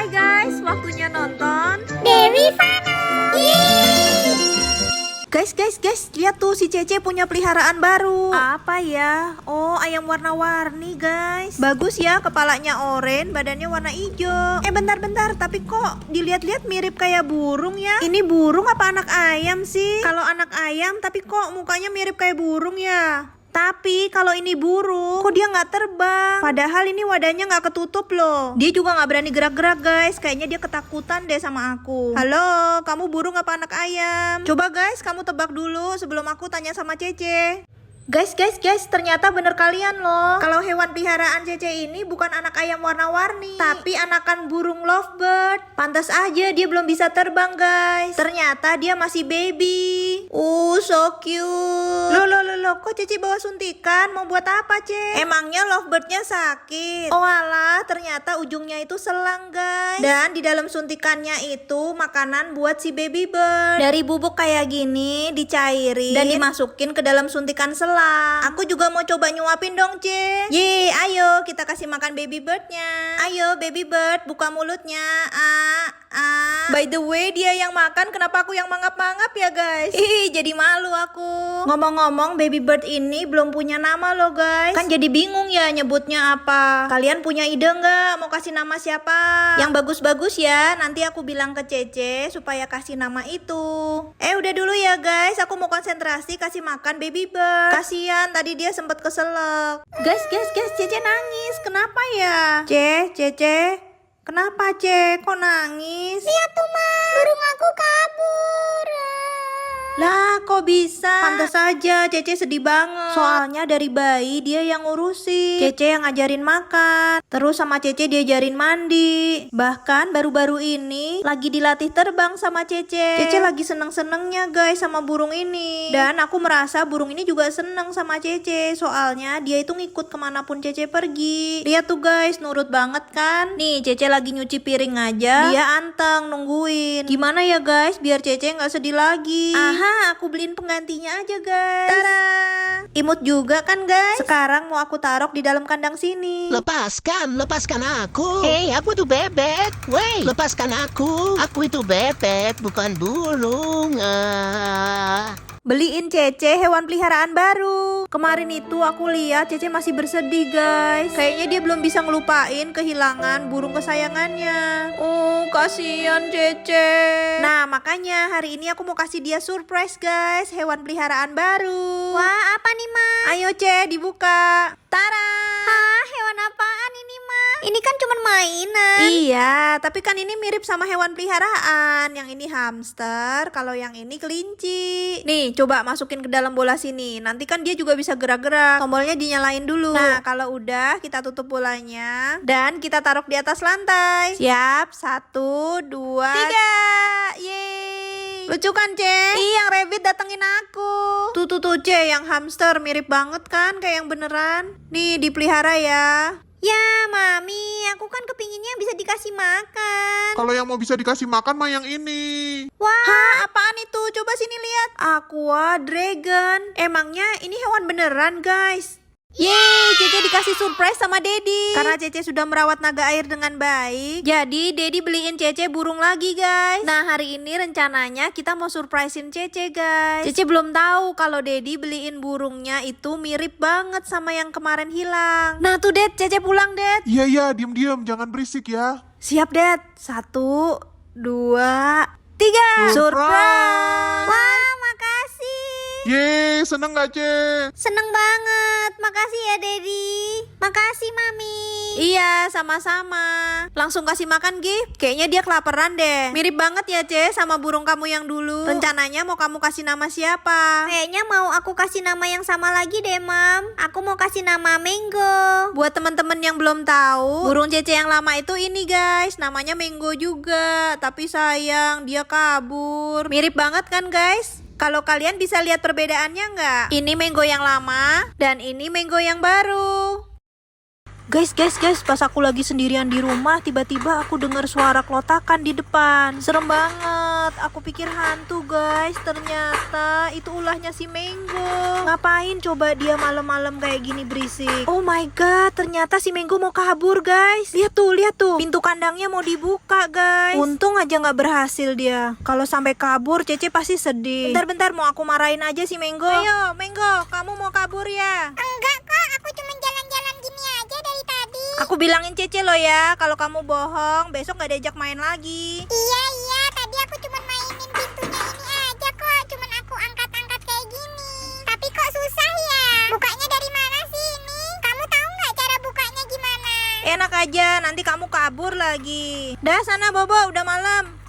Hai guys, waktunya nonton. Dewi Fano. Guys, guys, guys, lihat tuh si Cece punya peliharaan baru. Apa ya? Oh, ayam warna-warni, guys. Bagus ya, kepalanya oranye, badannya warna hijau. Eh, bentar-bentar, tapi kok dilihat-lihat mirip kayak burung ya? Ini burung apa anak ayam sih? Kalau anak ayam, tapi kok mukanya mirip kayak burung ya? Tapi kalau ini burung, kok dia nggak terbang? Padahal ini wadahnya nggak ketutup loh. Dia juga nggak berani gerak-gerak guys. Kayaknya dia ketakutan deh sama aku. Halo, kamu burung apa anak ayam? Coba guys, kamu tebak dulu sebelum aku tanya sama Cece. Guys, guys, guys, ternyata bener kalian loh. Kalau hewan peliharaan Cece ini bukan anak ayam warna-warni, tapi anakan burung lovebird. Pantas aja dia belum bisa terbang, guys. Ternyata dia masih baby. Uh, so cute. Loh, kok Cece bawa suntikan? Mau buat apa, Ce? Emangnya lovebird-nya sakit? Oh alah, ternyata ujungnya itu selang, guys. Dan di dalam suntikannya itu makanan buat si baby bird. Dari bubuk kayak gini dicairin dan dimasukin ke dalam suntikan selang. Aku juga mau coba nyuapin dong, Ce. Ye, ayo kita kasih makan baby birdnya. Ayo baby bird, buka mulutnya. Ah, ah. By the way, dia yang makan, kenapa aku yang mangap-mangap ya, guys? Ih, jadi malu aku. Ngomong-ngomong, baby bird ini belum punya nama loh, guys. Kan jadi bingung ya nyebutnya apa. Kalian punya ide nggak mau kasih nama siapa? Yang bagus-bagus ya. Nanti aku bilang ke Cece supaya kasih nama itu. Eh, udah dulu ya, guys. Aku mau konsentrasi kasih makan baby bird. Kasian, tadi dia sempet keselak. Guys, guys, guys, Cece nangis. Kenapa ya? Ce, Cece. Kenapa, Ce? Kok nangis? Lihat tuh, Ma. Burung aku kabur. Lah kok bisa? Pantas saja Cece sedih banget. Soalnya dari bayi dia yang ngurusin Cece yang ngajarin makan. Terus sama Cece diajarin mandi. Bahkan baru-baru ini Lagi dilatih terbang sama Cece. Cece lagi seneng-senengnya guys sama burung ini. Dan aku merasa burung ini juga seneng sama Cece. Soalnya dia itu ngikut ke mana pun Cece pergi. Lihat tuh guys nurut banget kan? Nih Cece lagi nyuci piring aja. Dia anteng nungguin. Gimana ya guys biar Cece nggak sedih lagi Aha, aku beliin penggantinya aja guys. Tada! Imut juga kan guys? Sekarang mau aku taruh di dalam kandang sini. Lepaskan, lepaskan aku. Hei, aku itu bebek. Woi, lepaskan aku. Aku itu bebek, bukan burung. Ah. Beliin Cece hewan peliharaan baru. Kemarin itu aku lihat Cece masih bersedih guys. Kayaknya dia belum bisa ngelupain kehilangan burung kesayangannya. Oh, kasihan Cece. Nah, makanya hari ini aku mau kasih dia surprise guys, hewan peliharaan baru. Wah, apa nih, Ma? Ayo Ce, dibuka. Tara! Hah, hewan apaan ini? Ini kan cuma mainan. Iya, tapi kan ini mirip sama hewan peliharaan. Yang ini hamster, kalau yang ini kelinci. Nih, coba masukin ke dalam bola sini. Nanti kan dia juga bisa gerak-gerak. Tombolnya dinyalain dulu. Nah, kalau udah, kita tutup bolanya. Dan kita taruh di atas lantai. Siap, satu, dua, tiga. Yeay. Lucu kan, Ce? Iya, yang rabbit datengin aku. Tuh, tuh, tuh, Ce. Yang hamster mirip banget kan kayak yang beneran. Nih, dipelihara ya. Ya, Mami, aku kan kepinginnya bisa dikasih makan. Kalau yang mau bisa dikasih makan mah yang ini. Wah, Hah, apaan itu? Coba sini lihat. Aqua Dragon. Emangnya ini hewan beneran, guys? Yeay, Cece dikasih surprise sama Dedi. Karena Cece sudah merawat naga air dengan baik, jadi Dedi beliin Cece burung lagi, guys. Nah, hari ini rencananya kita mau surprisein Cece, guys. Cece belum tahu kalau Dedi beliin burungnya itu mirip banget sama yang kemarin hilang. Nah, tuh, Ded, Cece pulang, Ded. Iya iya, diem-diem, jangan berisik ya. Siap, Ded. Satu, dua, tiga. Surprise. makasih. Yeay, seneng gak, Ce? Seneng banget. Makasih ya, Dedi. Makasih, Mami. Iya, sama-sama. Langsung kasih makan, Gi. Kayaknya dia kelaparan deh. Mirip banget ya, Ce, sama burung kamu yang dulu. Rencananya mau kamu kasih nama siapa? Kayaknya mau aku kasih nama yang sama lagi deh, Mam. Aku mau kasih nama Mango. Buat temen-temen yang belum tahu, burung Cece yang lama itu ini, guys. Namanya Mango juga. Tapi sayang, dia kabur. Mirip banget kan, guys? Kalau kalian bisa lihat perbedaannya nggak? Ini mango yang lama dan ini mango yang baru. Guys, guys, guys, pas aku lagi sendirian di rumah, tiba-tiba aku dengar suara klotakan di depan. Serem banget. Banget. Aku pikir hantu guys. Ternyata itu ulahnya si Menggo. Ngapain coba dia malam-malam kayak gini berisik? Oh my god, ternyata si Menggo mau kabur guys. Lihat tuh, lihat tuh. Pintu kandangnya mau dibuka guys. Untung aja nggak berhasil dia. Kalau sampai kabur, Cece pasti sedih. Bentar-bentar mau aku marahin aja si Menggo. Ayo, Menggo, kamu mau kabur ya? Enggak kok, aku cuma jalan-jalan gini aja dari tadi. Aku bilangin Cece lo ya, kalau kamu bohong, besok gak diajak main lagi. Iya iya, aja, nanti kamu kabur lagi. Dah sana Bobo, udah malam.